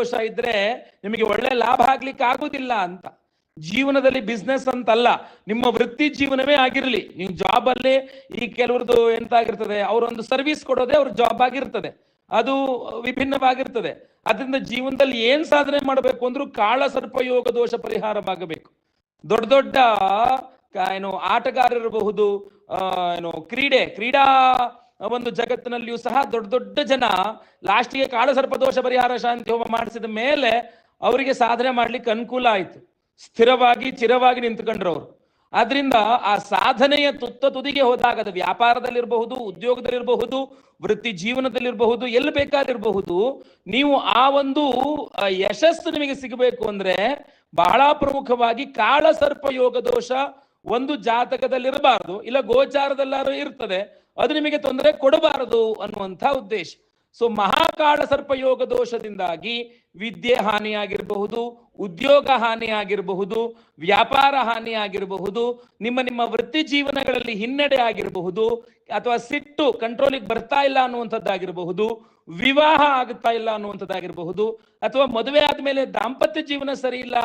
ದೋಷ ಇದ್ರೆ ನಿಮಗೆ ಒಳ್ಳೆ ಲಾಭ ಆಗ್ಲಿಕ್ಕೆ ಆಗುದಿಲ್ಲ ಅಂತ. ಜೀವನದಲ್ಲಿ ಬಿಸ್ನೆಸ್ ಅಂತಲ್ಲ, ನಿಮ್ಮ ವೃತ್ತಿ ಜೀವನವೇ ಆಗಿರಲಿ. ನೀವು ಜಾಬ್ ಅಲ್ಲಿ ಈ ಕೆಲವ್ರದ್ದು ಎಂತ ಆಗಿರ್ತದೆ ಅವರೊಂದು ಸರ್ವಿಸ್ ಕೊಡೋದೇ ಅವ್ರ ಜಾಬ್ ಆಗಿರ್ತದೆ. ಅದು ವಿಭಿನ್ನವಾಗಿರ್ತದೆ. ಅದರಿಂದ ಜೀವನದಲ್ಲಿ ಏನ್ ಸಾಧನೆ ಮಾಡಬೇಕು ಅಂದ್ರೂ ಕಾಳ ಸರ್ಪಯೋಗ ದೋಷ ಪರಿಹಾರವಾಗಬೇಕು. ದೊಡ್ಡ ದೊಡ್ಡ ಏನು ಆಟಗಾರರಬಹುದು ಏನು ಕ್ರೀಡೆ, ಕ್ರೀಡಾ ಒಂದು ಜಗತ್ತಿನಲ್ಲಿಯೂ ಸಹ ದೊಡ್ಡ ದೊಡ್ಡ ಜನ ಲಾಸ್ಟಿಗೆ ಕಾಳಸರ್ಪ ದೋಷ ಪರಿಹಾರ ಶಾಂತಿ ಹೋಮ ಮಾಡಿಸಿದ ಮೇಲೆ ಅವರಿಗೆ ಸಾಧನೆ ಮಾಡ್ಲಿಕ್ಕೆ ಅನುಕೂಲ ಆಯ್ತು. ಸ್ಥಿರವಾಗಿ, ಚಿರವಾಗಿ ನಿಂತ್ಕೊಂಡ್ರು ಅವರು. ಆದ್ರಿಂದ ಆ ಸಾಧನೆಯ ತುತ್ತ ತುದಿಗೆ ಹೋದಾಗ ಅದು ವ್ಯಾಪಾರದಲ್ಲಿರಬಹುದು, ಉದ್ಯೋಗದಲ್ಲಿರಬಹುದು, ವೃತ್ತಿ ಜೀವನದಲ್ಲಿರಬಹುದು, ಎಲ್ಲಿ ಬೇಕಾದಿರಬಹುದು, ನೀವು ಆ ಒಂದು ಯಶಸ್ಸು ನಿಮಗೆ ಸಿಗಬೇಕು ಅಂದ್ರೆ ಬಹಳ ಪ್ರಮುಖವಾಗಿ ಕಾಳ ಸರ್ಪ ಯೋಗ ದೋಷ ಒಂದು ಜಾತಕದಲ್ಲಿರಬಾರದು. ಇಲ್ಲ ಗೋಚಾರದಲ್ಲಾದ್ರೂ ಇರ್ತದೆ. ಅದು ನಿಮಗೆ ತೊಂದರೆ ಕೊಡಬಾರದು ಅನ್ನುವಂಥ ಉದ್ದೇಶ. ಸೊ ಮಹಾಕಾಳ ಸರ್ಪಯೋಗ ದೋಷದಿಂದಾಗಿ ವಿದ್ಯೆ ಹಾನಿಯಾಗಿರಬಹುದು, ಉದ್ಯೋಗ ಹಾನಿಯಾಗಿರಬಹುದು, ವ್ಯಾಪಾರ ಹಾನಿಯಾಗಿರಬಹುದು, ನಿಮ್ಮ ನಿಮ್ಮ ವೃತ್ತಿ ಜೀವನಗಳಲ್ಲಿ ಹಿನ್ನಡೆ ಆಗಿರಬಹುದು, ಅಥವಾ ಸಿಟ್ಟು ಕಂಟ್ರೋಲಿಗೆ ಬರ್ತಾ ಇಲ್ಲ ಅನ್ನುವಂಥದ್ದಾಗಿರಬಹುದು, ವಿವಾಹ ಆಗುತ್ತಾ ಇಲ್ಲ ಅನ್ನುವಂಥದ್ದಾಗಿರಬಹುದು, ಅಥವಾ ಮದುವೆ ಆದ್ಮೇಲೆ ದಾಂಪತ್ಯ ಜೀವನ ಸರಿ ಇಲ್ಲ,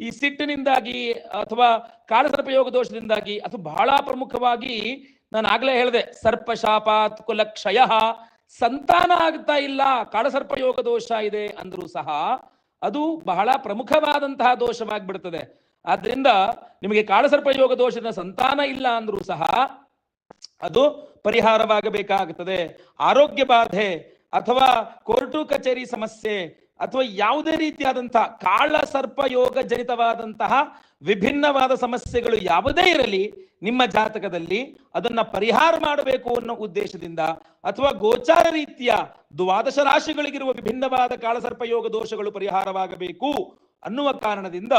ಈ ಸಿಟ್ಟಿನಿಂದಾಗಿ ಅಥವಾ ಕಾಲಸರ್ಪಯೋಗ ದೋಷದಿಂದಾಗಿ ಅದು ಬಹಳ ಪ್ರಮುಖವಾಗಿ ನಾನು ಆಗ್ಲೇ ಹೇಳಿದೆ, ಸರ್ಪ ಶಾಪಾತ್ ಕುಲಕ್ಷಯ, ಸಂತಾನ ಆಗ್ತಾ ಇಲ್ಲ, ಕಾಳಸರ್ಪ ಯೋಗ ದೋಷ ಇದೆ ಅಂದ್ರೂ ಸಹ ಅದು ಬಹಳ ಪ್ರಮುಖವಾದಂತಹ ದೋಷವಾಗಿಬಿಡ್ತದೆ. ಆದ್ರಿಂದ ನಿಮಗೆ ಕಾಳಸರ್ಪ ಯೋಗ ದೋಷದ ಸಂತಾನ ಇಲ್ಲ ಅಂದ್ರೂ ಸಹ ಅದು ಪರಿಹಾರವಾಗಬೇಕಾಗುತ್ತದೆ ಆರೋಗ್ಯ ಬಾಧೆ ಅಥವಾ ಕೋರ್ಟು ಕಚೇರಿ ಸಮಸ್ಯೆ ಅಥವಾ ಯಾವುದೇ ರೀತಿಯಾದಂತಹ ಕಾಳ ಸರ್ಪ ಯೋಗ ಜನಿತವಾದಂತಹ ವಿಭಿನ್ನವಾದ ಸಮಸ್ಯೆಗಳು ಯಾವುದೇ ಇರಲಿ, ನಿಮ್ಮ ಜಾತಕದಲ್ಲಿ ಅದನ್ನ ಪರಿಹಾರ ಮಾಡಬೇಕು ಅನ್ನೋ ಉದ್ದೇಶದಿಂದ ಅಥವಾ ಗೋಚಾರ ರೀತಿಯ ದ್ವಾದಶ ರಾಶಿಗಳಿಗಿರುವ ವಿಭಿನ್ನವಾದ ಕಾಳಸರ್ಪ ಯೋಗ ದೋಷಗಳು ಪರಿಹಾರವಾಗಬೇಕು ಅನ್ನುವ ಕಾರಣದಿಂದ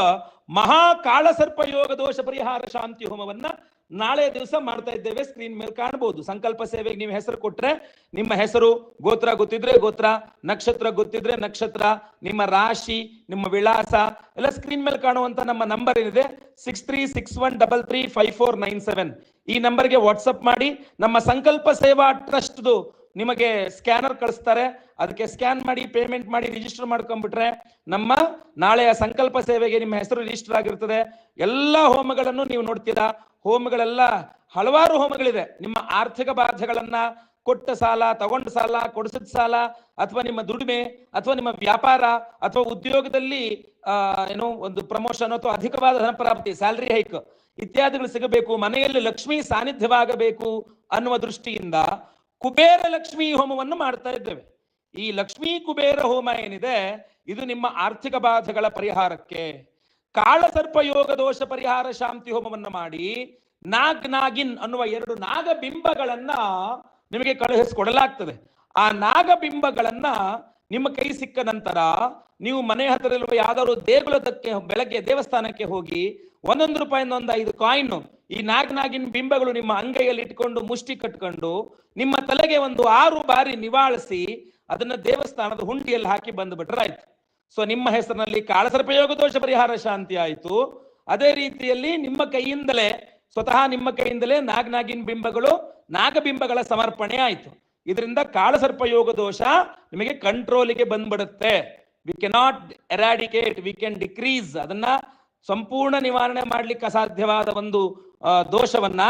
ಮಹಾ ಕಾಳಸರ್ಪ ಯೋಗ ದೋಷ ಪರಿಹಾರ ಶಾಂತಿ ಹೋಮವನ್ನ ನಾಳೆ ದಿವಸ ಮಾಡ್ತಾ ಇದ್ದೇವೆ ಸ್ಕ್ರೀನ್ ಮೇಲೆ ಕಾಣಬಹುದು ಸಂಕಲ್ಪ ಸೇವೆಗೆ ನೀವು ಹೆಸರು ಕೊಟ್ರೆ ನಿಮ್ಮ ಹೆಸರು, ಗೋತ್ರ ಗೊತ್ತಿದ್ರೆ ಗೋತ್ರ, ನಕ್ಷತ್ರ ಗೊತ್ತಿದ್ರೆ ನಕ್ಷತ್ರ, ನಿಮ್ಮ ರಾಶಿ, ನಿಮ್ಮ ವಿಳಾಸ, ಎಲ್ಲ ಸ್ಕ್ರೀನ್ ಮೇಲೆ ಕಾಣುವಂತ ನಮ್ಮ ನಂಬರ್ ಏನಿದೆ? Six three six one double three five four nine seven ಈ ನಂಬರ್ಗೆ ವಾಟ್ಸಪ್ ಮಾಡಿ, ನಮ್ಮ ಸಂಕಲ್ಪ ಸೇವಾ ಟ್ರಸ್ಟ್ದು ನಿಮಗೆ ಸ್ಕ್ಯಾನರ್ ಕಳಿಸ್ತಾರೆ. ಅದಕ್ಕೆ ಸ್ಕ್ಯಾನ್ ಮಾಡಿ ಪೇಮೆಂಟ್ ಮಾಡಿ ರಿಜಿಸ್ಟರ್ ಮಾಡ್ಕೊಂಡ್ಬಿಟ್ರೆ ನಮ್ಮ ನಾಳೆಯ ಸಂಕಲ್ಪ ಸೇವೆಗೆ ನಿಮ್ಮ ಹೆಸರು ರಿಜಿಸ್ಟರ್ ಆಗಿರ್ತದೆ. ಎಲ್ಲ ಹೋಮಗಳನ್ನು ನೀವು ನೋಡ್ತೀರಾ? ಹೋಮಗಳೆಲ್ಲ ಹಲವಾರು ಹೋಮಗಳಿದೆ. ನಿಮ್ಮ ಆರ್ಥಿಕ ಬಾಧೆಗಳನ್ನ ಕೊಟ್ಟ ಸಾಲ, ತಗೊಂಡ ಸಾಲ, ಕೊಡಿಸಿದ ಸಾಲ, ಅಥವಾ ನಿಮ್ಮ ದುಡಿಮೆ, ಅಥವಾ ನಿಮ್ಮ ವ್ಯಾಪಾರ, ಅಥವಾ ಉದ್ಯೋಗದಲ್ಲಿ ಏನು ಒಂದು ಪ್ರಮೋಷನ್ ಅಥವಾ ಅಧಿಕವಾದ ಧನ ಪ್ರಾಪ್ತಿ ಸ್ಯಾಲರಿ ಹೈಕ್ ಇತ್ಯಾದಿಗಳು ಸಿಗಬೇಕು. ಮನೆಯಲ್ಲಿ ಲಕ್ಷ್ಮಿ ಸಾನ್ನಿಧ್ಯವಾಗಬೇಕು ಅನ್ನುವ ದೃಷ್ಟಿಯಿಂದ ಕುಬೇರ ಲಕ್ಷ್ಮಿ ಹೋಮವನ್ನು ಮಾಡ್ತಾ ಇದ್ದೇವೆ. ಈ ಲಕ್ಷ್ಮೀ ಕುಬೇರ ಹೋಮ ಏನಿದೆ, ಇದು ನಿಮ್ಮ ಆರ್ಥಿಕ ಬಾಧೆಗಳ ಪರಿಹಾರಕ್ಕೆ, ಕಾಳಸರ್ಪ ಯೋಗ ದೋಷ ಪರಿಹಾರ ಶಾಂತಿ ಹೋಮವನ್ನು ಮಾಡಿ, ನಾಗ್ ನಾಗಿನ್ ಅನ್ನುವ ಎರಡು ನಾಗಬಿಂಬಗಳನ್ನ ನಿಮಗೆ ಕಳುಹಿಸಿಕೊಡಲಾಗ್ತದೆ. ಆ ನಾಗಬಿಂಬಗಳನ್ನ ನಿಮ್ಮ ಕೈ ಸಿಕ್ಕ ನಂತರ ನೀವು ಮನೆ ಹತ್ತಿರ ಯಾವ್ದಾದ್ರು ದೇಗುಲದಕ್ಕೆ, ಬೆಳಗ್ಗೆ ದೇವಸ್ಥಾನಕ್ಕೆ ಹೋಗಿ ಒಂದೊಂದು ರೂಪಾಯಿಂದ ಒಂದು ಐದು ಕಾಯಿನ್ ಈ ನಾಗನಾಗಿನ ಬಿಂಬಗಳು ನಿಮ್ಮ ಅಂಗೈಯಲ್ಲಿ ಇಟ್ಕೊಂಡು ಮುಷ್ಟಿ ಕಟ್ಕೊಂಡು ನಿಮ್ಮ ತಲೆಗೆ ಒಂದು ಆರು ಬಾರಿ ನಿವಾಳಿಸಿ ಅದನ್ನ ದೇವಸ್ಥಾನದ ಹುಂಡಿಯಲ್ಲಿ ಹಾಕಿ ಬಂದು ಆಯ್ತು. ಸೊ ನಿಮ್ಮ ಹೆಸರಿನಲ್ಲಿ ಕಾಳಸರ್ಪಯೋಗ ದೋಷ ಪರಿಹಾರ ಶಾಂತಿ ಆಯಿತು. ಅದೇ ರೀತಿಯಲ್ಲಿ ನಿಮ್ಮ ಕೈಯಿಂದಲೇ, ಸ್ವತಃ ನಿಮ್ಮ ಕೈಯಿಂದಲೇ ನಾಗನಾಗಿನ ಬಿಂಬಗಳು ನಾಗಬಿಂಬಗಳ ಸಮರ್ಪಣೆ ಆಯಿತು. ಇದರಿಂದ ಕಾಳಸರ್ಪಯೋಗ ದೋಷ ನಿಮಗೆ ಕಂಟ್ರೋಲಿಗೆ ಬಂದ್ಬಿಡುತ್ತೆ. We cannot eradicate we can decrease ಅದನ್ನ ಸಂಪೂರ್ಣ ನಿವಾರಣೆ ಮಾಡ್ಲಿಕ್ಕೆ ಅಸಾಧ್ಯವಾದ ಒಂದು ದೋಷವನ್ನ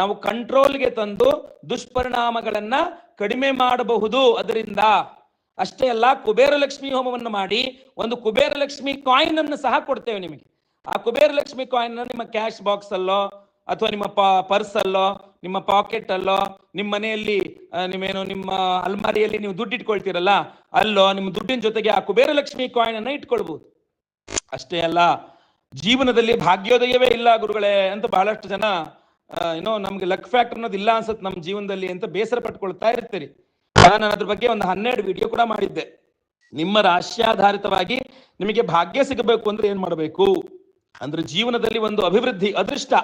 ನಾವು ಕಂಟ್ರೋಲ್ಗೆ ತಂದು ದುಷ್ಪರಿಣಾಮಗಳನ್ನ ಕಡಿಮೆ ಮಾಡಬಹುದು. ಅದರಿಂದ ಅಷ್ಟೇ ಅಲ್ಲ ಕುಬೇರ ಲಕ್ಷ್ಮಿ ಹೋಮವನ್ನು ಮಾಡಿ ಒಂದು ಕುಬೇರ ಲಕ್ಷ್ಮಿ ಕಾಯಿನ್ ಅನ್ನು ಸಹ ಕೊಡ್ತೇವೆ ನಿಮಗೆ. ಆ ಕುಬೇರ ಲಕ್ಷ್ಮಿ ಕಾಯಿನ್ ನಿಮ್ಮ ಕ್ಯಾಶ್ ಬಾಕ್ಸ್ ಅಲ್ಲೋ ಅಥವಾ ನಿಮ್ಮ ಪರ್ಸ್ ಅಲ್ಲೋ ನಿಮ್ಮ ಪಾಕೆಟ್ ಅಲ್ಲೋ ನಿಮ್ಮ ಮನೆಯಲ್ಲಿ ನಿಮ್ಮೇನು ನಿಮ್ಮ ಅಲ್ಮಾರಿಯಲ್ಲಿ ನೀವು ದುಡ್ಡು ಇಟ್ಕೊಳ್ತೀರಲ್ಲ, ಅಲ್ಲೋ ನಿಮ್ಮ ದುಡ್ಡಿನ ಜೊತೆಗೆ ಆ ಕುಬೇರ ಲಕ್ಷ್ಮಿ ಕಾಯಿನ್ ಅನ್ನ ಇಟ್ಕೊಳ್ಬಹುದು ಅಷ್ಟೇ ಅಲ್ಲ ಜೀವನದಲ್ಲಿ ಭಾಗ್ಯೋದಯವೇ ಇಲ್ಲ ಗುರುಗಳೇ ಅಂತ ಬಹಳಷ್ಟು ಜನ ಏನೋ ನಮ್ಗೆ ಲಕ್ ಫ್ಯಾಕ್ಟರ್ ಅನ್ನೋದು ಇಲ್ಲ ಅನ್ಸುತ್ತೆ ನಮ್ಮ ಜೀವನದಲ್ಲಿ ಅಂತ ಬೇಸರ ಪಟ್ಕೊಳ್ತಾ ಇರ್ತೀರಿ. ನಾನು ಅದ್ರ ಬಗ್ಗೆ ಒಂದು ಹನ್ನೆರಡು ವಿಡಿಯೋ ಕೂಡ ಮಾಡಿದ್ದೆ. ನಿಮ್ಮ ರಾಶ್ಯಾಧಾರಿತವಾಗಿ ನಿಮಗೆ ಭಾಗ್ಯ ಸಿಗಬೇಕು ಅಂದ್ರೆ ಏನ್ ಮಾಡಬೇಕು? ಅಂದ್ರೆ ಜೀವನದಲ್ಲಿ ಒಂದು ಅಭಿವೃದ್ಧಿ, ಅದೃಷ್ಟ,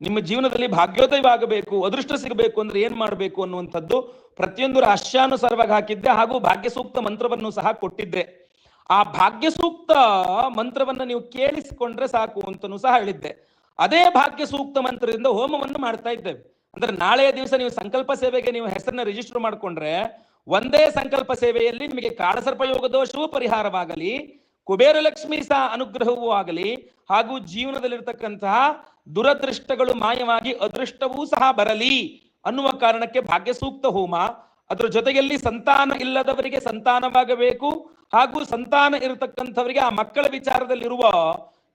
ನಿಮ್ಮ ಜೀವನದಲ್ಲಿ ಭಾಗ್ಯೋದಯವಾಗಬೇಕು, ಅದೃಷ್ಟ ಸಿಗಬೇಕು ಅಂದ್ರೆ ಏನ್ ಮಾಡಬೇಕು ಅನ್ನುವಂಥದ್ದು ಪ್ರತಿಯೊಂದು ರಾಶ್ಯಾನುಸಾರವಾಗಿ ಹಾಕಿದ್ದೆ ಹಾಗೂ ಭಾಗ್ಯ ಸೂಕ್ತ ಮಂತ್ರವನ್ನು ಸಹ ಕೊಟ್ಟಿದ್ದೆ. ಆ ಭಾಗ್ಯ ಸೂಕ್ತ ಮಂತ್ರವನ್ನ ನೀವು ಕೇಳಿಸಿಕೊಂಡ್ರೆ ಸಾಕು ಅಂತನು ಸಹ ಹೇಳಿದ್ದೆ. ಅದೇ ಭಾಗ್ಯ ಸೂಕ್ತ ಮಂತ್ರದಿಂದ ಹೋಮವನ್ನು ಮಾಡ್ತಾ ಇದ್ದೇವೆ. ಅಂದ್ರೆ ನಾಳೆಯ ದಿವಸ ನೀವು ಸಂಕಲ್ಪ ಸೇವೆಗೆ ನೀವು ಹೆಸರನ್ನ ರಿಜಿಸ್ಟರ್ ಮಾಡ್ಕೊಂಡ್ರೆ ಒಂದೇ ಸಂಕಲ್ಪ ಸೇವೆಯಲ್ಲಿ ನಿಮಗೆ ಕಾಳಸರ್ಪಯೋಗ ದೋಷವೂ ಪರಿಹಾರವಾಗಲಿ, ಕುಬೇರ ಲಕ್ಷ್ಮಿ ಸಹ ಅನುಗ್ರಹವೂ ಆಗಲಿ, ಹಾಗೂ ಜೀವನದಲ್ಲಿರ್ತಕ್ಕಂತಹ ದುರದೃಷ್ಟಗಳು ಮಾಯವಾಗಿ ಅದೃಷ್ಟವೂ ಸಹ ಬರಲಿ ಅನ್ನುವ ಕಾರಣಕ್ಕೆ ಭಾಗ್ಯ ಸೂಕ್ತ ಹೋಮ. ಅದರ ಜೊತೆಯಲ್ಲಿ ಸಂತಾನ ಇಲ್ಲದವರಿಗೆ ಸಂತಾನವಾಗಬೇಕು ಹಾಗೂ ಸಂತಾನ ಇರತಕ್ಕಂಥವರಿಗೆ ಆ ಮಕ್ಕಳ ವಿಚಾರದಲ್ಲಿರುವ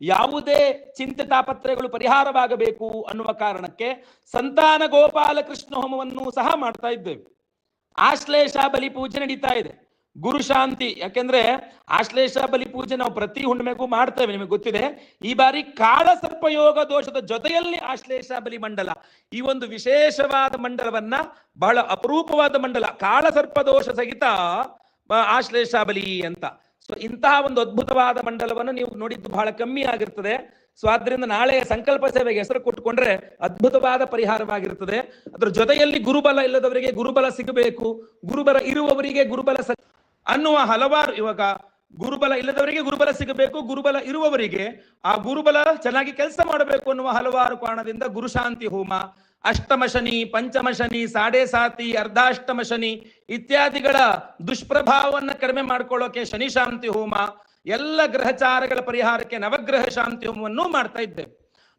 ಯಾವುದೇ ಚಿಂತೆ ತಾಪತ್ರಯಗಳು ಪರಿಹಾರವಾಗಬೇಕು ಅನ್ನುವ ಕಾರಣಕ್ಕೆ ಸಂತಾನ ಗೋಪಾಲ ಕೃಷ್ಣ ಹೋಮವನ್ನು ಸಹ ಮಾಡ್ತಾ ಇದ್ದೇವೆ. ಆಶ್ಲೇಷ ಬಲಿ ಪೂಜೆ ನಡೀತಾ ಇದೆ. ಗುರು ಶಾಂತಿ, ಯಾಕೆಂದ್ರೆ ಆಶ್ಲೇಷ ಬಲಿ ಪೂಜೆ ನಾವು ಪ್ರತಿ ಹುಣ್ಣಿಮೆಗೂ ಮಾಡ್ತೇವೆ, ನಿಮಗೆ ಗೊತ್ತಿದೆ. ಈ ಬಾರಿ ಕಾಳ ಸರ್ಪಯೋಗ ದೋಷದ ಜೊತೆಯಲ್ಲಿ ಆಶ್ಲೇಷ ಬಲಿ ಮಂಡಲ. ಈ ಒಂದು ವಿಶೇಷವಾದ ಮಂಡಲವನ್ನ ಬಹಳ ಅಪರೂಪವಾದ ಮಂಡಲ ಕಾಳ ಸರ್ಪ ದೋಷ ಸಹಿತ ಆಶ್ಲೇಷ ಬಲಿ ಅಂತ. ಸೊ ಇಂತಹ ಒಂದು ಅದ್ಭುತವಾದ ಮಂಡಲವನ್ನು ನೀವು ನೋಡಿದ್ದು ಬಹಳ ಕಮ್ಮಿ ಆಗಿರ್ತದೆ. ಸೊ ಆದ್ರಿಂದ ನಾಳೆ ಸಂಕಲ್ಪ ಸೇವೆಗೆ ಹೆಸರು ಕೊಟ್ಟುಕೊಂಡ್ರೆ ಅದ್ಭುತವಾದ ಪರಿಹಾರವಾಗಿರ್ತದೆ. ಅದ್ರ ಜೊತೆಯಲ್ಲಿ ಗುರುಬಲ ಇಲ್ಲದವರಿಗೆ ಗುರುಬಲ ಸಿಗಬೇಕು. ಗುರುಬಲ ಇರುವವರಿಗೆ ಗುರುಬಲ ಅನ್ನುವ ಹಲವಾರು ಇವಾಗ ಗುರುಬಲ ಇಲ್ಲದವರಿಗೆ ಗುರುಬಲ ಸಿಗಬೇಕು, ಗುರುಬಲ ಇರುವವರಿಗೆ ಆ ಗುರುಬಲ ಚೆನ್ನಾಗಿ ಕೆಲಸ ಮಾಡಬೇಕು ಅನ್ನುವ ಹಲವಾರು ಕಾರಣದಿಂದ ಗುರುಶಾಂತಿ ಹೋಮ ಅಷ್ಟಮ ಶನಿ ಪಂಚಮ ಸಾಡೆ ಸಾತಿ ಅರ್ಧಾಷ್ಟಮ ಶನಿ ಇತ್ಯಾದಿಗಳ ದುಷ್ಪ್ರಭಾವವನ್ನ ಕಡಿಮೆ ಮಾಡ್ಕೊಳ್ಳೋಕೆ ಶನಿ ಶಾಂತಿ ಹೋಮ, ಎಲ್ಲ ಗ್ರಹಚಾರಗಳ ಪರಿಹಾರಕ್ಕೆ ನವಗ್ರಹ ಶಾಂತಿ ಹೋಮವನ್ನು ಮಾಡ್ತಾ ಇದ್ದೇವೆ.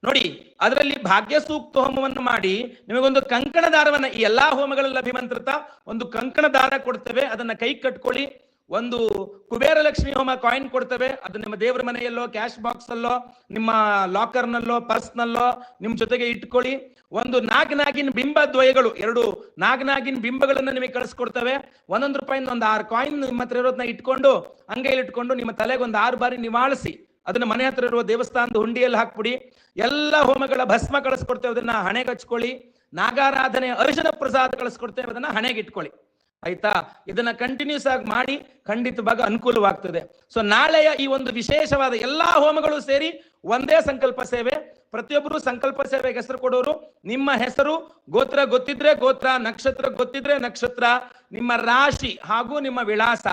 ನೋಡಿ, ಅದರಲ್ಲಿ ಭಾಗ್ಯ ಸೂಕ್ತ ಹೋಮವನ್ನು ಮಾಡಿ ನಿಮಗೊಂದು ಕಂಕಣ ದಾರವನ್ನ ಈ ಎಲ್ಲಾ ಹೋಮಗಳಲ್ಲಿ ಅಭಿಮಂತ್ರಿತ ಒಂದು ಕಂಕಣ ದಾರ ಕೊಡ್ತೇವೆ, ಅದನ್ನ ಕೈ ಕಟ್ಕೊಳ್ಳಿ. ಒಂದು ಕುಬೇರ ಲಕ್ಷ್ಮಿ ಹೋಮ ಕಾಯಿನ್ ಕೊಡ್ತೇವೆ. ಅದು ನಿಮ್ಮ ದೇವರ ಮನೆಯಲ್ಲೋ ಕ್ಯಾಶ್ ಬಾಕ್ಸ್ ಅಲ್ಲೋ, ನಿಮ್ಮ ಲಾಕರ್ನಲ್ಲೋ ಪರ್ಸ್ನಲ್ಲೋ ನಿಮ್ ಜೊತೆಗೆ ಇಟ್ಕೊಳ್ಳಿ. ಒಂದು ನಾಗ್ ನಾಗಿನ ಬಿಂಬ ದ್ವಯಗಳು, ಎರಡು ನಾಗ್ ನಾಗಿನ ಬಿಂಬಗಳನ್ನ ನಿಮಗೆ ಕಳಿಸ್ಕೊಡ್ತವೆ. ಒಂದೊಂದು ರೂಪಾಯಿಂದ ಒಂದು ಆರು ಕಾಯಿನ್ ನಿಮ್ಮ ಹತ್ರ ಇರೋದನ್ನ ಇಟ್ಕೊಂಡು, ಅಂಗೈಲಿ ಇಟ್ಕೊಂಡು ನಿಮ್ಮ ತಲೆಗೆ ಒಂದು ಆರು ಬಾರಿ ನಿವಾಳಿಸಿ, ಅದನ್ನ ಮನೆ ಹತ್ರ ಇರುವ ದೇವಸ್ಥಾನದ ಹುಂಡಿಯಲ್ಲಿ ಹಾಕ್ಬಿಡಿ. ಎಲ್ಲ ಹೋಮಗಳ ಭಸ್ಮ ಕಳಿಸ್ಕೊಡ್ತೇವೆ, ಅದನ್ನ ಹಣೆಗೆ ಹಚ್ಕೊಳ್ಳಿ. ನಾಗಾರಾಧನೆ ಅರಿಶಿನ ಪ್ರಸಾದ ಕಳಿಸ್ಕೊಡ್ತೇವೆ, ಅದನ್ನ ಹಣೆಗೆ ಇಟ್ಕೊಳ್ಳಿ. ಆಯ್ತಾ? ಇದನ್ನ ಕಂಟಿನ್ಯೂಸ್ ಆಗಿ ಮಾಡಿ ಖಂಡಿತವಾಗ ಅನುಕೂಲವಾಗ್ತದೆ. ಸೊ ನಾಳೆಯ ಈ ಒಂದು ವಿಶೇಷವಾದ ಎಲ್ಲಾ ಹೋಮಗಳು ಸೇರಿ ಒಂದೇ ಸಂಕಲ್ಪ ಸೇವೆ. ಪ್ರತಿಯೊಬ್ಬರು ಸಂಕಲ್ಪ ಸೇವೆಗೆ ಹೆಸರು ಕೊಡೋರು. ನಿಮ್ಮ ಹೆಸರು ಗೋತ್ರ ಗೊತ್ತಿದ್ರೆ ಗೋತ್ರ, ನಕ್ಷತ್ರ ಗೊತ್ತಿದ್ರೆ ನಕ್ಷತ್ರ. ನಿಮ್ಮ ರಾಶಿ ಹಾಗೂ ನಿಮ್ಮ ವಿಳಾಸ.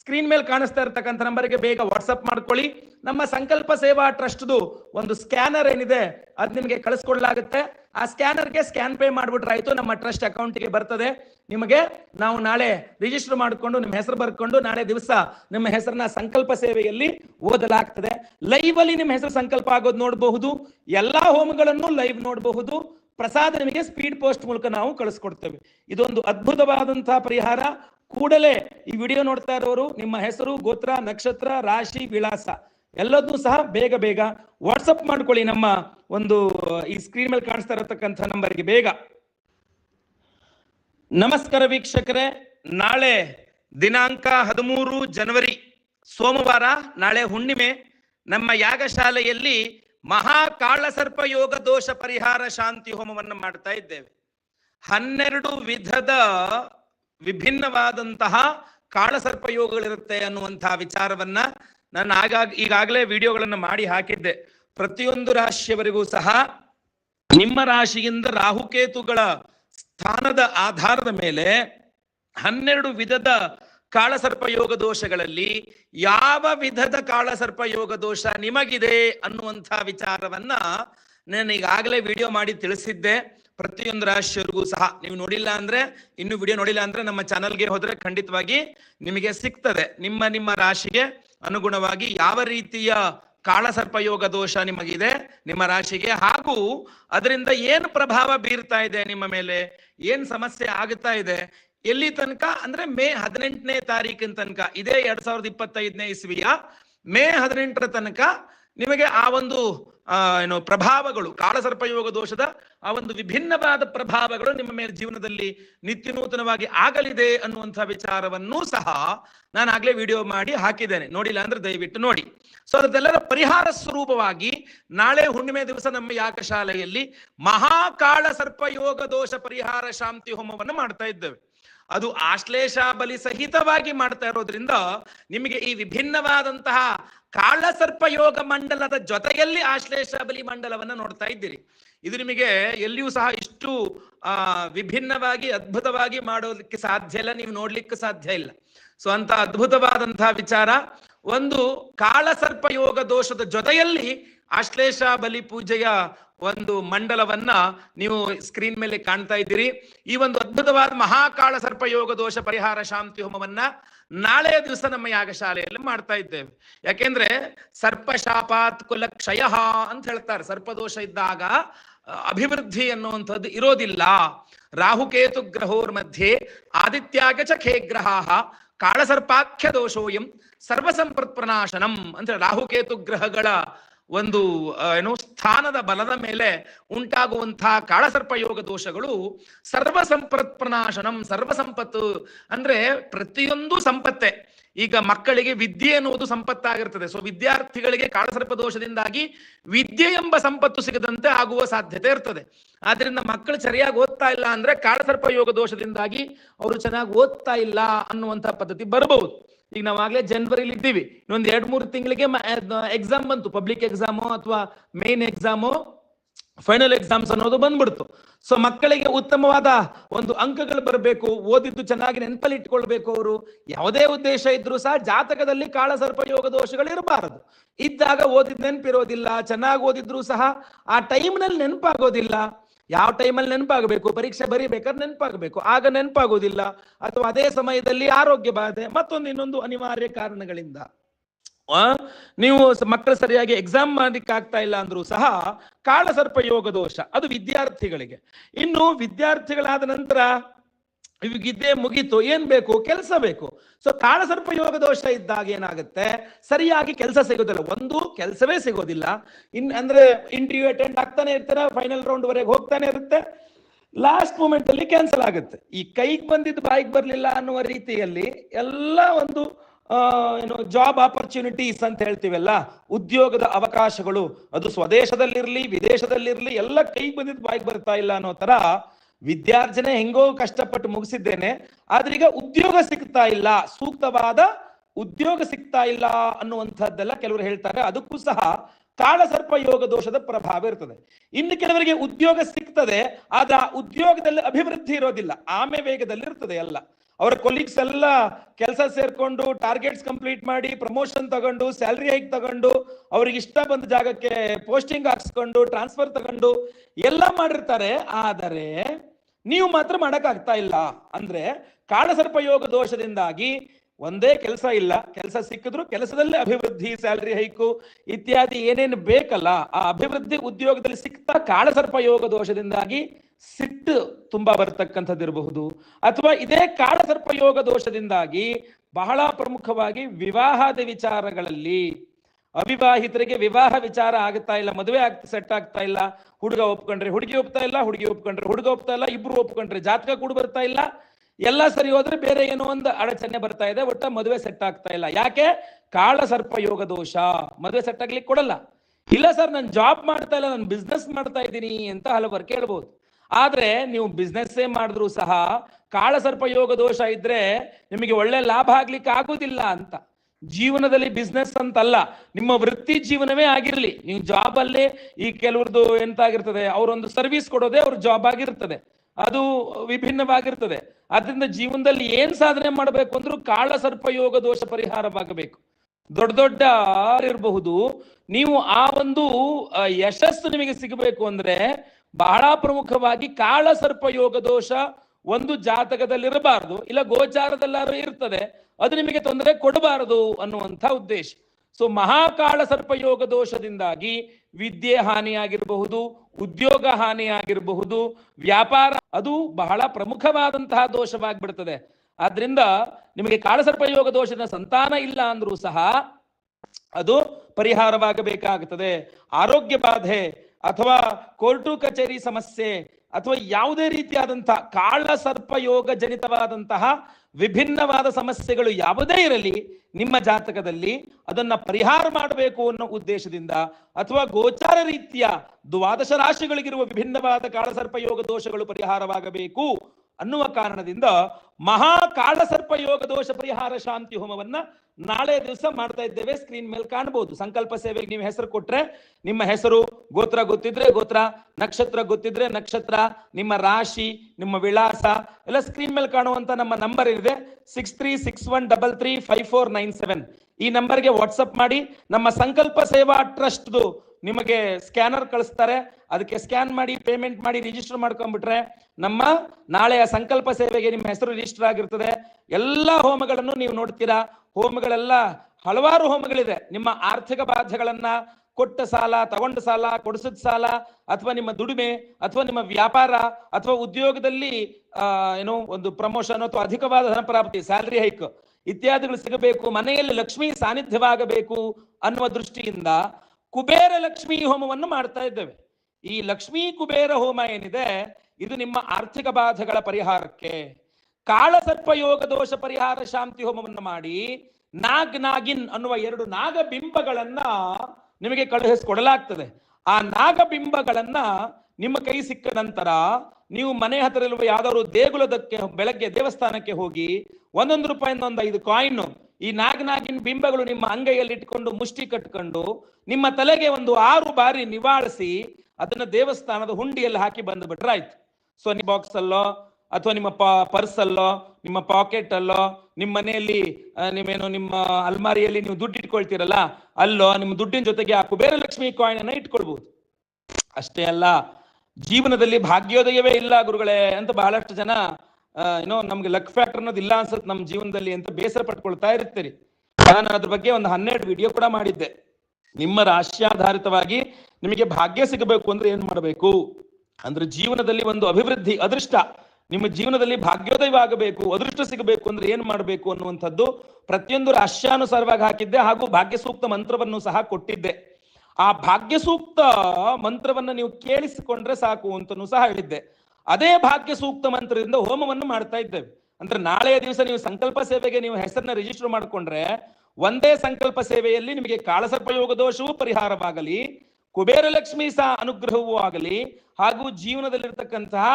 ಸ್ಕ್ರೀನ್ ಮೇಲೆ ಕಾಣಿಸ್ತಾ ಇರತಕ್ಕಂಥ ನಂಬರ್ಗೆ ಬೇಗ ವಾಟ್ಸಪ್ ಮಾಡ್ಕೊಳ್ಳಿ. ನಮ್ಮ ಸಂಕಲ್ಪ ಸೇವಾ ಟ್ರಸ್ಟ್ದು ಒಂದು ಸ್ಕ್ಯಾನರ್ ಏನಿದೆ, ಅದು ನಿಮಗೆ ಕಳಿಸ್ಕೊಡ್ಲಾಗುತ್ತೆ ಆ ಸ್ಕ್ಯಾನರ್ಗೆ ಸ್ಕ್ಯಾನ್ ಪೇ ಮಾಡ್ಬಿಟ್ರೆ ಆಯ್ತು, ನಮ್ಮ ಟ್ರಸ್ಟ್ ಅಕೌಂಟ್ಗೆ ಬರ್ತದೆ. ನಿಮಗೆ ನಾವು ನಾಳೆ ರಿಜಿಸ್ಟರ್ ಮಾಡಿಕೊಂಡು, ನಿಮ್ಮ ಹೆಸರು ಬರ್ಕೊಂಡು, ನಾಳೆ ದಿವಸ ನಿಮ್ಮ ಹೆಸರನ್ನ ಸಂಕಲ್ಪ ಸೇವೆಯಲ್ಲಿ ಓದಲಾಗ್ತದೆ. ಲೈವ್ ಅಲ್ಲಿ ನಿಮ್ಮ ಹೆಸರು ಸಂಕಲ್ಪ ಆಗೋದು ನೋಡಬಹುದು, ಎಲ್ಲಾ ಹೋಮಗಳನ್ನು ಲೈವ್ ನೋಡಬಹುದು. ಪ್ರಸಾದ ನಿಮಗೆ ಸ್ಪೀಡ್ ಪೋಸ್ಟ್ ಮೂಲಕ ನಾವು ಕಳಿಸ್ಕೊಡ್ತೇವೆ. ಇದೊಂದು ಅದ್ಭುತವಾದಂತಹ ಪರಿಹಾರ. ಕೂಡಲೇ ಈ ವಿಡಿಯೋ ನೋಡ್ತಾ ಇರೋರು, ನಿಮ್ಮ ಹೆಸರು, ಗೋತ್ರ, ನಕ್ಷತ್ರ, ರಾಶಿ, ವಿಳಾಸ. ಎಲ್ಲದನ್ನೂ ಸಹ ಬೇಗ ಬೇಗ ವಾಟ್ಸಪ್ ಮಾಡ್ಕೊಳ್ಳಿ ನಮ್ಮ ಒಂದು ಈ ಸ್ಕ್ರೀನ್ ಮೇಲೆ ಕಾಣಿಸ್ತಾ ಇರತಕ್ಕಂಥ ನಂಬರ್ಗೆ ಬೇಗ. ನಮಸ್ಕಾರ ವೀಕ್ಷಕರೇ, ನಾಳೆ ದಿನಾಂಕ ಹದಿಮೂರು ಜನವರಿ, ಸೋಮವಾರ, ನಾಳೆ ಹುಣ್ಣಿಮೆ, ನಮ್ಮ ಯಾಗಶಾಲೆಯಲ್ಲಿ ಮಹಾ ಕಾಳಸರ್ಪ ಯೋಗ ದೋಷ ಪರಿಹಾರ ಶಾಂತಿ ಹೋಮವನ್ನು ಮಾಡ್ತಾ ಇದ್ದೇವೆ. ಹನ್ನೆರಡು ವಿಧದ ವಿಭಿನ್ನವಾದಂತಹ ಕಾಳಸರ್ಪ ಯೋಗಗಳಿರುತ್ತೆ ಅನ್ನುವಂತಹ ವಿಚಾರವನ್ನ ನಾನು ಆಗಾಗ, ಈಗಾಗಲೇ ವಿಡಿಯೋಗಳನ್ನು ಮಾಡಿ ಹಾಕಿದ್ದೆ. ಪ್ರತಿಯೊಂದು ರಾಶಿಯವರಿಗೂ ಸಹ ನಿಮ್ಮ ರಾಶಿಯಿಂದ ರಾಹುಕೇತುಗಳ ಸ್ಥಾನದ ಆಧಾರದ ಮೇಲೆ ಹನ್ನೆರಡು ವಿಧದ ಕಾಳಸರ್ಪ ಯೋಗ ದೋಷಗಳಲ್ಲಿ ಯಾವ ವಿಧದ ಕಾಳಸರ್ಪ ಯೋಗ ದೋಷ ನಿಮಗಿದೆ ಅನ್ನುವಂಥ ವಿಚಾರವನ್ನ ನಾನು ಈಗಾಗಲೇ ವಿಡಿಯೋ ಮಾಡಿ ತಿಳಿಸಿದ್ದೆ. ಪ್ರತಿಯೊಂದು ರಾಶಿಯವರಿಗೂ ಸಹ. ನೀವು ನೋಡಿಲ್ಲ ಅಂದ್ರೆ, ಇನ್ನು ವಿಡಿಯೋ ನೋಡಿಲ್ಲ ಅಂದ್ರೆ ನಮ್ಮ ಚಾನಲ್ಗೆ ಹೋದ್ರೆ ಖಂಡಿತವಾಗಿ ನಿಮಗೆ ಸಿಗ್ತದೆ. ನಿಮ್ಮ ನಿಮ್ಮ ರಾಶಿಗೆ ಅನುಗುಣವಾಗಿ ಯಾವ ರೀತಿಯ ಕಾಳಸರ್ಪಯೋಗ ದೋಷ ನಿಮಗಿದೆ, ನಿಮ್ಮ ರಾಶಿಗೆ? ಹಾಗೂ ಅದರಿಂದ ಏನು ಪ್ರಭಾವ ಬೀರ್ತಾ ಇದೆ ನಿಮ್ಮ ಮೇಲೆ? ಏನ್ ಸಮಸ್ಯೆ ಆಗುತ್ತಾ ಇದೆ? ಎಲ್ಲಿ ತನಕ? ಅಂದ್ರೆ ಮೇ ಹದಿನೆಂಟನೇ ತಾರೀಕಿನ ತನಕ. ಇದೇ ಎರಡ್ ಸಾವಿರದ ಇಪ್ಪತ್ತೈದನೇ ಇಸ್ವಿಯ. ಮೇ ಹದಿನೆಂಟರ ತನಕ ನಿಮಗೆ ಆ ಒಂದು ಆ, ಏನು ಪ್ರಭಾವಗಳು ಕಾಳಸರ್ಪ ಯೋಗ ದೋಷದ ಆ ಒಂದು ವಿಭಿನ್ನವಾದ ಪ್ರಭಾವಗಳು ನಿಮ್ಮ ಮೇಲೆ ಜೀವನದಲ್ಲಿ ನಿತ್ಯ ನೂತನವಾಗಿ ಆಗಲಿದೆ ಅನ್ನುವಂಥ ವಿಚಾರವನ್ನೂ ಸಹ ನಾನು ಆಗ್ಲೇ ವಿಡಿಯೋ ಮಾಡಿ ಹಾಕಿದ್ದೇನೆ. ನೋಡಿಲ್ಲ ಅಂದ್ರೆ ದಯವಿಟ್ಟು ನೋಡಿ. ಸೊ ಅದರದೆಲ್ಲರ ಪರಿಹಾರ ಸ್ವರೂಪವಾಗಿ ನಾಳೆ ಹುಣ್ಣಿಮೆ ದಿವಸ ನಮ್ಮ ಯಾಗಶಾಲೆಯಲ್ಲಿ ಮಹಾಕಾಳ ಸರ್ಪಯೋಗ ದೋಷ ಪರಿಹಾರ ಶಾಂತಿ ಹೋಮವನ್ನು ಮಾಡ್ತಾ ಇದ್ದೇವೆ. ಅದು ಆಶ್ಲೇಷ ಬಲಿ ಸಹಿತವಾಗಿ ಮಾಡ್ತಾ ಇರೋದ್ರಿಂದ ನಿಮಗೆ ಈ ವಿಭಿನ್ನವಾದಂತಹ ಕಾಳಸರ್ಪ ಯೋಗ ಮಂಡಲದ ಜೊತೆಯಲ್ಲಿ ಆಶ್ಲೇಷ ಬಲಿ ಮಂಡಲವನ್ನ ನೋಡ್ತಾ ಇದ್ದೀರಿ. ಇದು ನಿಮಗೆ ಎಲ್ಲಿಯೂ ಸಹ ಇಷ್ಟು, ಆ, ವಿಭಿನ್ನವಾಗಿ, ಅದ್ಭುತವಾಗಿ ಮಾಡೋದಕ್ಕೆ ಸಾಧ್ಯ ಇಲ್ಲ, ನೀವು ನೋಡ್ಲಿಕ್ಕೆ ಸಾಧ್ಯ ಇಲ್ಲ. ಸೊ ಅಂತ ಅದ್ಭುತವಾದಂತಹ ವಿಚಾರ. ಒಂದು ಕಾಳಸರ್ಪ ಯೋಗ ದೋಷದ ಜೊತೆಯಲ್ಲಿ ಆಶ್ಲೇಷ ಬಲಿ ಪೂಜೆಯ ಒಂದು ಮಂಡಲವನ್ನ ನೀವು ಸ್ಕ್ರೀನ್ ಮೇಲೆ ಕಾಣ್ತಾ ಇದ್ದೀರಿ. ಈ ಒಂದು ಅದ್ಭುತವಾದ ಮಹಾಕಾಳ ಸರ್ಪ ಯೋಗ ದೋಷ ಪರಿಹಾರ ಶಾಂತಿ ಹೋಮವನ್ನ ನಾಳೆ ದಿವಸ ನಮ್ಮ ಯಾಗಶಾಲೆಯಲ್ಲಿ ಮಾಡ್ತಾ ಇದ್ದೇವೆ. ಯಾಕೆಂದ್ರೆ ಸರ್ಪ ಶಾಪಾತ್ ಕುಲ ಕ್ಷಯ ಅಂತ ಹೇಳ್ತಾರೆ. ಸರ್ಪದೋಷ ಇದ್ದಾಗ ಅಭಿವೃದ್ಧಿ ಅನ್ನುವಂಥದ್ದು ಇರೋದಿಲ್ಲ. ರಾಹುಕೇತು ಗ್ರಹೋರ್ ಮಧ್ಯೆ ಆದಿತ್ಯಾಗ ಚ ಖೇ ಗ್ರಹ ಕಾಳಸರ್ಪಾಖ್ಯ ದೋಷೋಯಂ ಸರ್ವಸಂಪತ್ ಪ್ರನಾಶನಂ ಅಂದ್ರೆ ರಾಹುಕೇತು ಗ್ರಹಗಳ ಒಂದು ಏನೋ ಸ್ಥಾನದ ಬಲದ ಮೇಲೆ ಉಂಟಾಗುವಂತಹ ಕಾಳಸರ್ಪ ಯೋಗ ದೋಷಗಳು ಸರ್ವ ಸಂಪತ್ ಪ್ರನಾಶನಂ ಸರ್ವ ಸಂಪತ್ತು ಅಂದ್ರೆ ಪ್ರತಿಯೊಂದು ಸಂಪತ್ತೆ. ಈಗ ಮಕ್ಕಳಿಗೆ ವಿದ್ಯೆ ಎನ್ನುವುದು ಸಂಪತ್ತಾಗಿರ್ತದೆ. ಸೊ ವಿದ್ಯಾರ್ಥಿಗಳಿಗೆ ಕಾಳಸರ್ಪ ದೋಷದಿಂದಾಗಿ ವಿದ್ಯೆ ಎಂಬ ಸಂಪತ್ತು ಸಿಗದಂತೆ ಆಗುವ ಸಾಧ್ಯತೆ ಇರ್ತದೆ. ಆದ್ರಿಂದ ಮಕ್ಕಳು ಸರಿಯಾಗಿ ಓದ್ತಾ ಇಲ್ಲ ಅಂದ್ರೆ ಕಾಳಸರ್ಪ ಯೋಗ ದೋಷದಿಂದಾಗಿ ಅವರು ಚೆನ್ನಾಗಿ ಓದ್ತಾ ಇಲ್ಲ ಅನ್ನುವಂಥ ಪದ್ಧತಿ ಬರಬಹುದು. ಈಗ ನಾವಾಗ್ಲೇ ಜನವರಿಲಿ ಇದ್ದೀವಿ. ಇನ್ನೊಂದು ಎರಡ್, ಮೂರು ತಿಂಗಳಿಗೆ ಎಕ್ಸಾಮ್ ಬಂತು. ಪಬ್ಲಿಕ್ ಎಕ್ಸಾಮು ಅಥವಾ ಮೇನ್ ಎಕ್ಸಾಮು ಫೈನಲ್ ಎಕ್ಸಾಮ್ಸ್ ಅನ್ನೋದು ಬಂದ್ಬಿಡ್ತು. ಸೊ ಮಕ್ಕಳಿಗೆ ಉತ್ತಮವಾದ ಒಂದು ಅಂಕಗಳು ಬರಬೇಕು. ಓದಿದ್ದು ಚೆನ್ನಾಗಿ ನೆನಪಲ್ಲಿ ಇಟ್ಕೊಳ್ಬೇಕು ಅವರು. ಯಾವುದೇ ಉದ್ದೇಶ ಇದ್ರೂ ಸಹ ಜಾತಕದಲ್ಲಿ ಕಾಳ ಸರ್ಪಯೋಗ ದೋಷಗಳು ಇರಬಾರದು. ಇದ್ದಾಗ ಓದಿದ್ ನೆನಪಿರೋದಿಲ್ಲ. ಚೆನ್ನಾಗಿ ಓದಿದ್ರು ಸಹ ಆ ಟೈಮ್ನಲ್ಲಿ ನೆನಪಾಗೋದಿಲ್ಲ. ಯಾವ ಟೈಮಲ್ಲಿ ನೆನಪಾಗಬೇಕು? ಪರೀಕ್ಷೆ ಬರೀಬೇಕಾದ್ರೆ ನೆನಪಾಗಬೇಕು. ಆಗ ನೆನಪಾಗೋದಿಲ್ಲ. ಅಥವಾ ಅದೇ ಸಮಯದಲ್ಲಿ ಆರೋಗ್ಯ ಬಾಧೆ, ಮತ್ತೊಂದು ಇನ್ನೊಂದು ಅನಿವಾರ್ಯ ಕಾರಣಗಳಿಂದ. ನೀವು ಮಕ್ಕಳು ಸರಿಯಾಗಿ ಎಕ್ಸಾಮ್ ಮಾಡ್ಲಿಕ್ಕೆ ಆಗ್ತಾ ಇಲ್ಲ ಅಂದ್ರೂ ಸಹ ಕಾಳಸರ್ಪ ಯೋಗ ದೋಷ ಅದು ವಿದ್ಯಾರ್ಥಿಗಳಿಗೆ. ಇನ್ನು ವಿದ್ಯಾರ್ಥಿಗಳಾದ ನಂತರ ಇವಿಗಿದ್ದೇ ಮುಗೀತು, ಏನ್ ಬೇಕು, ಕೆಲಸ ಬೇಕು. ಸೊ ಕಾಳಸರ್ಪ ಯೋಗ ದೋಷ ಇದ್ದಾಗ ಏನಾಗುತ್ತೆ? ಸರಿಯಾಗಿ ಕೆಲಸ ಸಿಗೋದಿಲ್ಲ. ಒಂದು, ಕೆಲಸವೇ ಸಿಗೋದಿಲ್ಲ. ಇನ್ ಅಂದ್ರೆ ಇಂಟರ್ವ್ಯೂ ಅಟೆಂಡ್ ಆಗ್ತಾನೆ ಇರ್ತಾರೆ ಫೈನಲ್ ರೌಂಡ್ ವರೆಗೆ ಹೋಗ್ತಾನೆ ಇರುತ್ತೆ. ಲಾಸ್ಟ್ ಮೂಮೆಂಟ್ ಅಲ್ಲಿ ಕ್ಯಾನ್ಸಲ್ ಆಗುತ್ತೆ. ಈ ಕೈಗೆ ಬಂದಿದ್ದು ಬಾಯಿಗೆ ಬರಲಿಲ್ಲ ಅನ್ನುವ ರೀತಿಯಲ್ಲಿ ಎಲ್ಲ ಒಂದು ಏನು ಜಾಬ್ ಆಪರ್ಚುನಿಟೀಸ್ ಅಂತ ಹೇಳ್ತೀವಲ್ಲ, ಉದ್ಯೋಗದ ಅವಕಾಶಗಳು. ಅದು ಸ್ವದೇಶದಲ್ಲಿರ್ಲಿ, ವಿದೇಶದಲ್ಲಿರ್ಲಿ ಎಲ್ಲ ಕೈಗೆ ಬಂದಿದ್ದು ಬಾಯಿಗೆ ಬರ್ತಾ ಇಲ್ಲ ಅನ್ನೋ ತರ ವಿದ್ಯಾರ್ಜನೆ ಹೆಂಗೋ ಕಷ್ಟಪಟ್ಟು ಮುಗಿಸಿದ್ದೇನೆ, ಆದ್ರೆ ಈಗ ಉದ್ಯೋಗ ಸಿಗ್ತಾ ಇಲ್ಲ, ಸೂಕ್ತವಾದ ಉದ್ಯೋಗ ಸಿಗ್ತಾ ಇಲ್ಲ ಅನ್ನುವಂಥದ್ದೆಲ್ಲ ಕೆಲವರು ಹೇಳ್ತಾರೆ. ಅದಕ್ಕೂ ಸಹ ಕಾಳಸರ್ಪ ಯೋಗ ದೋಷದ ಪ್ರಭಾವ ಇರ್ತದೆ. ಇನ್ನು ಕೆಲವರಿಗೆ ಉದ್ಯೋಗ ಸಿಗ್ತದೆ, ಆದ್ರೆ ಉದ್ಯೋಗದಲ್ಲಿ ಅಭಿವೃದ್ಧಿ ಇರೋದಿಲ್ಲ. ಆಮೆ ವೇಗದಲ್ಲಿ ಇರ್ತದೆ ಎಲ್ಲ. ಅವರ ಕೊಲೀಗ್ಸ್ ಎಲ್ಲ ಕೆಲಸ ಸೇರ್ಕೊಂಡು ಟಾರ್ಗೆಟ್ಸ್ ಕಂಪ್ಲೀಟ್ ಮಾಡಿ ಪ್ರಮೋಷನ್ ತಗೊಂಡು ಸ್ಯಾಲ್ರಿ ಹೈಕ್ ತಗೊಂಡು, ಅವ್ರಿಗೆ ಇಷ್ಟ ಬಂದ ಜಾಗಕ್ಕೆ ಪೋಸ್ಟಿಂಗ್ ಹಾಕ್ಸ್ಕೊಂಡು ಟ್ರಾನ್ಸ್ಫರ್ ತಗೊಂಡು ಎಲ್ಲ ಮಾಡಿರ್ತಾರೆ. ಆದರೆ ನೀವು ಮಾತ್ರ ಮಾಡಕ್ ಆಗ್ತಾ ಇಲ್ಲ. ಅಂದ್ರೆ ಕಾಳಸರ್ಪ ಯೋಗ ದೋಷದಿಂದಾಗಿ ಒಂದೇ ಕೆಲಸ ಇಲ್ಲ. ಕೆಲಸ ಸಿಕ್ಕಿದ್ರು ಕೆಲಸದಲ್ಲೇ ಅಭಿವೃದ್ಧಿ ಸ್ಯಾಲ್ರಿ ಹೈಕು ಇತ್ಯಾದಿ ಏನೇನು ಬೇಕಲ್ಲ, ಆ ಅಭಿವೃದ್ಧಿ ಉದ್ಯೋಗದಲ್ಲಿ ಸಿಕ್ತಾ ಕಾಳಸರ್ಪ ಯೋಗ ದೋಷದಿಂದಾಗಿ ಸಿಟ್ಟು ತುಂಬಾ ಬರತಕ್ಕಂಥದ್ದಿರಬಹುದು. ಅಥವಾ ಇದೇ ಕಾಳಸರ್ಪ ಯೋಗ ದೋಷದಿಂದಾಗಿ ಬಹಳ ಪ್ರಮುಖವಾಗಿ ವಿವಾಹದ ವಿಚಾರಗಳಲ್ಲಿ ಅವಿವಾಹಿತರಿಗೆ ವಿವಾಹ ವಿಚಾರ ಆಗ್ತಾ ಇಲ್ಲ, ಮದುವೆ ಆಗ್ತಾ, ಸೆಟ್ ಆಗ್ತಾ ಇಲ್ಲ, ಹುಡುಗ ಒಪ್ಕೊಂಡ್ರೆ ಹುಡುಗಿ ಒಪ್ತಾ ಇಲ್ಲ, ಹುಡುಗಿ ಒಪ್ಕೊಂಡ್ರೆ ಹುಡುಗ ಒಪ್ತಾ ಇಲ್ಲ, ಇಬ್ರು ಒಪ್ಕೊಂಡ್ರೆ ಜಾತಕ ಕೂಡ ಬರ್ತಾ ಇಲ್ಲ, ಎಲ್ಲ ಸರಿ ಹೋದ್ರೆ ಬೇರೆ ಏನೋ ಒಂದು ಅಡಚಣೆ ಬರ್ತಾ ಇದೆ, ಒಟ್ಟ ಮದುವೆ ಸೆಟ್ ಆಗ್ತಾ ಇಲ್ಲ. ಯಾಕೆ? ಕಾಳ ಸರ್ಪ ಯೋಗ ದೋಷ. ಮದುವೆ ಸೆಟ್ ಆಗ್ಲಿಕ್ಕೆ ಕೊಡಲ್ಲ. ಇಲ್ಲ ಸರ್, ನಾನು ಜಾಬ್ ಮಾಡ್ತಾ ಇಲ್ಲ, ನಾನು ಬಿಸ್ನೆಸ್ ಮಾಡ್ತಾ ಇದ್ದೀನಿ ಅಂತ ಹಲವರು ಕೇಳ್ಬೋದು. ಆದ್ರೆ ನೀವು ಬಿಸ್ನೆಸ್ಸೇ ಮಾಡಿದ್ರು ಸಹ ಕಾಳ ಸರ್ಪ ಯೋಗ ದೋಷ ಇದ್ರೆ ನಿಮಗೆ ಒಳ್ಳೆ ಲಾಭ ಆಗ್ಲಿಕ್ಕೆ ಆಗುದಿಲ್ಲ ಅಂತ. ಜೀವನದಲ್ಲಿ ಬಿಸ್ನೆಸ್ ಅಂತಲ್ಲ, ನಿಮ್ಮ ವೃತ್ತಿ ಜೀವನವೇ ಆಗಿರ್ಲಿ. ನೀವು ಜಾಬ್ ಅಲ್ಲಿ ಈ ಕೆಲವ್ರದ್ದು ಎಂತಾಗಿರ್ತದೆ, ಅವರೊಂದು ಸರ್ವಿಸ್ ಕೊಡೋದೇ ಅವ್ರ ಜಾಬ್ ಆಗಿರ್ತದೆ. ಅದು ವಿಭಿನ್ನವಾಗಿರ್ತದೆ. ಅದರಿಂದ ಜೀವನದಲ್ಲಿ ಏನ್ ಸಾಧನೆ ಮಾಡಬೇಕು ಅಂದ್ರೂ ಕಾಳ ಸರ್ಪ ಯೋಗ ದೋಷ ಪರಿಹಾರವಾಗಬೇಕು. ದೊಡ್ಡ ದೊಡ್ಡ ಇರಬಹುದು. ನೀವು ಆ ಒಂದು ಯಶಸ್ಸು ನಿಮಗೆ ಸಿಗಬೇಕು ಅಂದ್ರೆ ಬಹಳ ಪ್ರಮುಖವಾಗಿ ಕಾಳ ಸರ್ಪ ಯೋಗ ದೋಷ ಒಂದು ಜಾತಕದಲ್ಲಿ ಇರಬಾರದು ಇಲ್ಲ ಗೋಚಾರದಲ್ಲಾದ್ರೂ ಇರ್ತದೆ, ಅದು ನಿಮಗೆ ತೊಂದರೆ ಕೊಡಬಾರದು ಅನ್ನುವಂಥ ಉದ್ದೇಶ. ಸೊ ಮಹಾಕಾಳ ಸರ್ಪ ಯೋಗ ದೋಷದಿಂದಾಗಿ ವಿದ್ಯೆ ಹಾನಿಯಾಗಿರಬಹುದು, ಉದ್ಯೋಗ ಹಾನಿಯಾಗಿರಬಹುದು, ವ್ಯಾಪಾರ, ಅದು ಬಹಳ ಪ್ರಮುಖವಾದಂತಹ ದೋಷವಾಗಿಬಿಡ್ತದೆ. ಆದ್ರಿಂದ ನಿಮಗೆ ಕಾಳಸರ್ಪ ಯೋಗ ದೋಷದ ಸಂತಾನ ಇಲ್ಲ ಅಂದ್ರೂ ಸಹ ಅದು ಪರಿಹಾರವಾಗಬೇಕಾಗುತ್ತದೆ ಆರೋಗ್ಯ ಬಾಧೆ ಅಥವಾ ಕೋರ್ಟು ಕಚೇರಿ ಸಮಸ್ಯೆ ಅಥವಾ ಯಾವುದೇ ರೀತಿಯಾದಂತಹ ಕಾಳ ಸರ್ಪ ಯೋಗ ಜನಿತವಾದಂತಹ ವಿಭಿನ್ನವಾದ ಸಮಸ್ಯೆಗಳು ಯಾವುದೇ ಇರಲಿ, ನಿಮ್ಮ ಜಾತಕದಲ್ಲಿ ಅದನ್ನ ಪರಿಹಾರ ಮಾಡಬೇಕು ಅನ್ನೋ ಉದ್ದೇಶದಿಂದ ಅಥವಾ ಗೋಚಾರ ರೀತಿಯ ದ್ವಾದಶ ರಾಶಿಗಳಿಗಿರುವ ವಿಭಿನ್ನವಾದ ಕಾಳಸರ್ಪಯೋಗ ದೋಷಗಳು ಪರಿಹಾರವಾಗಬೇಕು ಅನ್ನುವ ಕಾರಣದಿಂದ ಮಹಾ ಕಾಳಸರ್ಪ ಯೋಗ ದೋಷ ಪರಿಹಾರ ಶಾಂತಿ ಹೋಮವನ್ನ ನಾಳೆ ದಿವಸ ಮಾಡ್ತಾ ಇದ್ದೇವೆ. ಸ್ಕ್ರೀನ್ ಮೇಲೆ ಕಾಣಬಹುದು ಸಂಕಲ್ಪ ಸೇವೆಗೆ ನೀವು ಹೆಸರು ಕೊಟ್ರೆ ನಿಮ್ಮ ಹೆಸರು, ಗೋತ್ರ ಗೊತ್ತಿದ್ರೆ ಗೋತ್ರ, ನಕ್ಷತ್ರ ಗೊತ್ತಿದ್ರೆ ನಕ್ಷತ್ರ, ನಿಮ್ಮ ರಾಶಿ, ನಿಮ್ಮ ವಿಳಾಸ ಎಲ್ಲ ಸ್ಕ್ರೀನ್ ಮೇಲೆ ಕಾಣುವಂತ ನಮ್ಮ ನಂಬರ್ ಇದೆ. Six three six one double three five four nine seven ಈ ನಂಬರ್ಗೆ ವಾಟ್ಸಪ್ ಮಾಡಿ ನಮ್ಮ ಸಂಕಲ್ಪ ಸೇವಾ ಟ್ರಸ್ಟ್ದು ನಿಮಗೆ ಸ್ಕ್ಯಾನರ್ ಕಳಿಸ್ತಾರೆ, ಅದಕ್ಕೆ ಸ್ಕ್ಯಾನ್ ಮಾಡಿ, ಪೇಮೆಂಟ್ ಮಾಡಿ ರಿಜಿಸ್ಟರ್ ಮಾಡ್ಕೊಂಡ್ಬಿಟ್ರೆ ನಮ್ಮ ನಾಳೆಯ ಸಂಕಲ್ಪ ಸೇವೆಗೆ ನಿಮ್ಮ ಹೆಸರು ರಿಜಿಸ್ಟರ್ ಆಗಿರ್ತದೆ. ಎಲ್ಲ ಹೋಮಗಳನ್ನು ನೀವು ನೋಡ್ತೀರಾ. ಹೋಮಗಳೆಲ್ಲ ಹಲವಾರು ಹೋಮಗಳಿದೆ. ನಿಮ್ಮ ಆರ್ಥಿಕ ಬಾಧ್ಯಗಳನ್ನ ಕೊಟ್ಟ ಸಾಲ, ತಗೊಂಡ ಸಾಲ, ಕೊಡಿಸಿದ ಸಾಲ, ಅಥವಾ ನಿಮ್ಮ ದುಡಿಮೆ, ಅಥವಾ ನಿಮ್ಮ ವ್ಯಾಪಾರ, ಅಥವಾ ಉದ್ಯೋಗದಲ್ಲಿ ಏನು ಒಂದು ಪ್ರಮೋಷನ್ ಅಥವಾ ಅಧಿಕವಾದ ಧನ ಪ್ರಾಪ್ತಿ ಸ್ಯಾಲರಿ ಹೈಕ್ ಇತ್ಯಾದಿಗಳು ಸಿಗಬೇಕು. ಮನೆಯಲ್ಲಿ ಲಕ್ಷ್ಮಿ ಸಾನ್ನಿಧ್ಯವಾಗಬೇಕು ಅನ್ನುವ ದೃಷ್ಟಿಯಿಂದ ಕುಬೇರ ಲಕ್ಷ್ಮಿ ಹೋಮವನ್ನು ಮಾಡ್ತಾ ಇದ್ದೇವೆ. ಈ ಲಕ್ಷ್ಮೀ ಕುಬೇರ ಹೋಮ ಏನಿದೆ, ಇದು ನಿಮ್ಮ ಆರ್ಥಿಕ ಬಾಧೆಗಳ ಪರಿಹಾರಕ್ಕೆ, ಕಾಳಸರ್ಪ ಯೋಗ ದೋಷ ಪರಿಹಾರ ಶಾಂತಿ ಹೋಮವನ್ನು ಮಾಡಿ, ನಾಗ್ ನಾಗಿನ್ ಅನ್ನುವ ಎರಡು ನಾಗಬಿಂಬಗಳನ್ನ ನಿಮಗೆ ಕಳುಹಿಸಿಕೊಡಲಾಗ್ತದೆ. ಆ ನಾಗಬಿಂಬಗಳನ್ನ ನಿಮ್ಮ ಕೈ ಸಿಕ್ಕ ನಂತರ ನೀವು ಮನೆ ಹತ್ತಿರ ಯಾವ್ದಾದ್ರು ದೇಗುಲದಕ್ಕೆ, ಬೆಳಗ್ಗೆ ದೇವಸ್ಥಾನಕ್ಕೆ ಹೋಗಿ ಒಂದೊಂದು ರೂಪಾಯಿಂದ ಒಂದು ಐದು ಕಾಯಿನ್ ಈ ನಾಗನಾಗಿನ ಬಿಂಬಗಳು ನಿಮ್ಮ ಅಂಗೈಯಲ್ಲಿ ಇಟ್ಕೊಂಡು ಮುಷ್ಟಿ ಕಟ್ಕೊಂಡು ನಿಮ್ಮ ತಲೆಗೆ ಒಂದು ಆರು ಬಾರಿ ನಿವಾಳಿಸಿ ಅದನ್ನ ದೇವಸ್ಥಾನದ ಹುಂಡಿಯಲ್ಲಿ ಹಾಕಿ ಬಂದು ಬಿಟ್ರೆ ಆಯ್ತು. ಸೊ ನಿಮ್ಮ ಬಾಕ್ಸ್ ಅಲ್ಲೋ ಅಥವಾ ನಿಮ್ಮ ಪರ್ಸ್ ಅಲ್ಲೋ ನಿಮ್ಮ ಪಾಕೆಟ್ ಅಲ್ಲೋ ನಿಮ್ಮ ಮನೆಯಲ್ಲಿ ನಿಮ್ಮೇನು ನಿಮ್ಮ ಅಲ್ಮಾರಿಯಲ್ಲಿ ನೀವು ದುಡ್ಡು ಇಟ್ಕೊಳ್ತೀರಲ್ಲ, ಅಲ್ಲೋ ನಿಮ್ಮ ದುಡ್ಡಿನ ಜೊತೆಗೆ ಆ ಕುಬೇರ ಲಕ್ಷ್ಮಿ ಕಾಯಿನ್ ಅನ್ನ ಇಟ್ಕೊಳ್ಬಹುದು ಅಷ್ಟೇ ಅಲ್ಲ, ಜೀವನದಲ್ಲಿ ಭಾಗ್ಯೋದಯವೇ ಇಲ್ಲ ಗುರುಗಳೇ ಅಂತ ಬಹಳಷ್ಟು ಜನ ಏನೋ ನಮ್ಗೆ ಲಕ್ ಫ್ಯಾಕ್ಟರ್ ಅನ್ನೋದು ಇಲ್ಲ ಅನ್ಸುತ್ತೆ ನಮ್ಮ ಜೀವನದಲ್ಲಿ ಅಂತ ಬೇಸರ ಪಟ್ಕೊಳ್ತಾ ಇರ್ತೀರಿ. ನಾನು ಅದ್ರ ಬಗ್ಗೆ ಒಂದು ಹನ್ನೆರಡು ವಿಡಿಯೋ ಕೂಡ ಮಾಡಿದ್ದೆ. ನಿಮ್ಮ ರಾಶ್ಯಾಧಾರಿತವಾಗಿ ನಿಮಗೆ ಭಾಗ್ಯ ಸಿಗಬೇಕು ಅಂದ್ರೆ ಏನ್ ಮಾಡಬೇಕು? ಅಂದ್ರೆ ಜೀವನದಲ್ಲಿ ಒಂದು ಅಭಿವೃದ್ಧಿ ಅದೃಷ್ಟ. ನಿಮ್ಮ ಜೀವನದಲ್ಲಿ ಭಾಗ್ಯೋದಯವಾಗಬೇಕು, ಅದೃಷ್ಟ ಸಿಗಬೇಕು ಅಂದ್ರೆ ಏನ್ ಮಾಡಬೇಕು ಅನ್ನುವಂಥದ್ದು ಪ್ರತಿಯೊಂದು ರಾಶ್ಯಾನುಸಾರವಾಗಿ ಹಾಕಿದ್ದೆ ಹಾಗೂ ಭಾಗ್ಯ ಸೂಕ್ತ ಮಂತ್ರವನ್ನು ಸಹ ಕೊಟ್ಟಿದ್ದೆ. ಆ ಭಾಗ್ಯ ಸೂಕ್ತ ಮಂತ್ರವನ್ನ ನೀವು ಕೇಳಿಸಿಕೊಂಡ್ರೆ ಸಾಕು ಅಂತನೂ ಸಹ ಹೇಳಿದ್ದೆ. ಅದೇ ಭಾಗ್ಯ ಸೂಕ್ತ ಮಂತ್ರದಿಂದ ಹೋಮವನ್ನು ಮಾಡ್ತಾ ಇದ್ದೇವೆ. ಅಂದ್ರೆ ನಾಳೆಯ ದಿವಸ ನೀವು ಸಂಕಲ್ಪ ಸೇವೆಗೆ ನೀವು ಹೆಸರನ್ನ ರಿಜಿಸ್ಟರ್ ಮಾಡಿಕೊಂಡ್ರೆ ಒಂದೇ ಸಂಕಲ್ಪ ಸೇವೆಯಲ್ಲಿ ನಿಮಗೆ ಕಾಳಸರ್ಪಯೋಗ ದೋಷವೂ ಪರಿಹಾರವಾಗಲಿ, ಕುಬೇರ ಲಕ್ಷ್ಮಿ ಸಹ ಅನುಗ್ರಹವೂ ಆಗಲಿ, ಹಾಗೂ ಜೀವನದಲ್ಲಿರ್ತಕ್ಕಂತಹ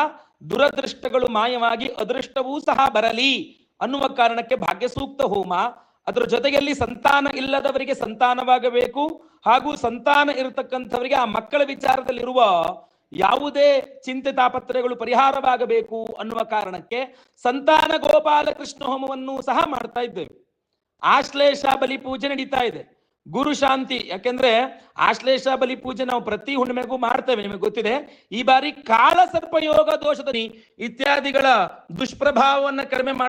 ದುರದೃಷ್ಟಗಳು ಮಾಯವಾಗಿ ಅದೃಷ್ಟವೂ ಸಹ ಬರಲಿ ಅನ್ನುವ ಕಾರಣಕ್ಕೆ ಭಾಗ್ಯ ಸೂಕ್ತ ಹೋಮ, ಅದರ ಜೊತೆಯಲ್ಲಿ ಸಂತಾನ ಇಲ್ಲದವರಿಗೆ ಸಂತಾನವಾಗಬೇಕು, ಹಾಗೂ ಸಂತಾನ ಇರತಕ್ಕಂಥವರಿಗೆ ಆ ಮಕ್ಕಳ ವಿಚಾರದಲ್ಲಿರುವ ಯಾವುದೇ ಚಿಂತೆ ತಾಪತ್ರಗಳು ಪರಿಹಾರವಾಗಬೇಕು ಅನ್ನುವ ಕಾರಣಕ್ಕೆ ಸಂತಾನ ಗೋಪಾಲ ಕೃಷ್ಣ ಹೋಮವನ್ನು ಸಹ ಮಾಡ್ತಾ ಇದ್ದೇವೆ. ಆಶ್ಲೇಷ ಬಲಿ ಪೂಜೆ ನಡೀತಾ ಇದೆ. ಗುರು ಶಾಂತಿ, ಯಾಕೆಂದ್ರೆ ಆಶ್ಲೇಷ ಬಲಿ ಪೂಜೆ ನಾವು ಪ್ರತಿ ಹುಣ್ಣಿಮೆಗೂ ಮಾಡ್ತೇವೆ, ನಿಮಗೆ ಗೊತ್ತಿದೆ. ಈ ಬಾರಿ ಕಾಳ ಸರ್ಪಯೋಗ ದೋಷದಲ್ಲಿ ಇತ್ಯಾದಿಗಳ ದುಷ್ಪ್ರಭಾವವನ್ನ ಕಡಿಮೆ